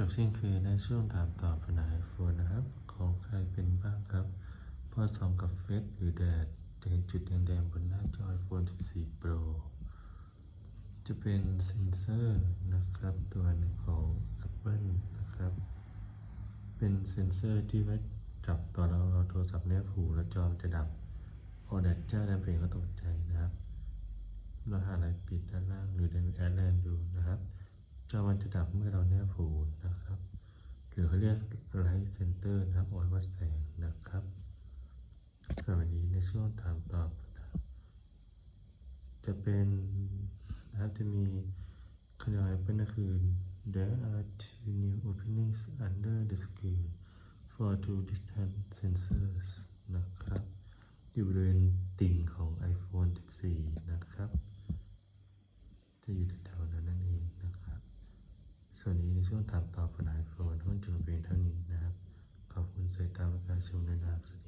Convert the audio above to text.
กับเช่นเคยในช่วงถามตอบปัญหาไอโฟนนะครับ ของใครเป็นบ้างครับ พอส่องกับเฟซหรือแดดจะเห็นจุดแดงๆบนหน้าจอ iPhone 14 Pro จะเป็นเซ็นเซอร์นะครับ ตัวหนึ่งของ Apple นะครับ เป็นเซ็นเซอร์ที่ไว้จับตอนเราเอาโทรศัพท์แนบหูแล้วจอจะดับพอแดดจ้าแดดเปลี่ยนก็ตกใจนะครับเราหาอะไรปิดด้านล่างหรือในแอดแลนดูนะครับ จอมันจะดับเมื่อเราแนบหูนะครับ หรือเขาเรียกไลท์เซนเตอร์นะครับเอาไว้วัดแสงนะครับสำหรับวันนี้ในช่วงถามตอบนะจะเป็นนะครับจะมีขนาดเป็นก็คือ there are two new openings under the screen for two distant sensors นะครับอยู่บริเวณติ่งของ iPhone 14 นะครับ จะอยู่แถวๆนั้นนั่นเองนะครับ ส่วนนี้ในช่วงถามตอบปัญหาไอโฟนหุ้นจบเพียงเท่านี้นะครับ ขอบคุณสายตาและการชมในนะครับสวัสดี